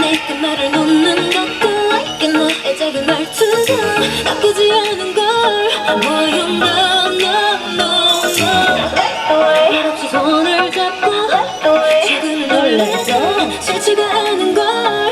내그 말을 놓는 것도 like and look 애적인 말투도 나쁘지 않은 걸. 모여 no no no no. 말없이 손을 잡고 조금 놀라도 싫지가 않은 걸.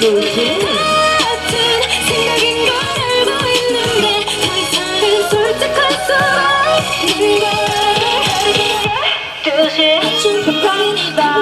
같은 생각인 걸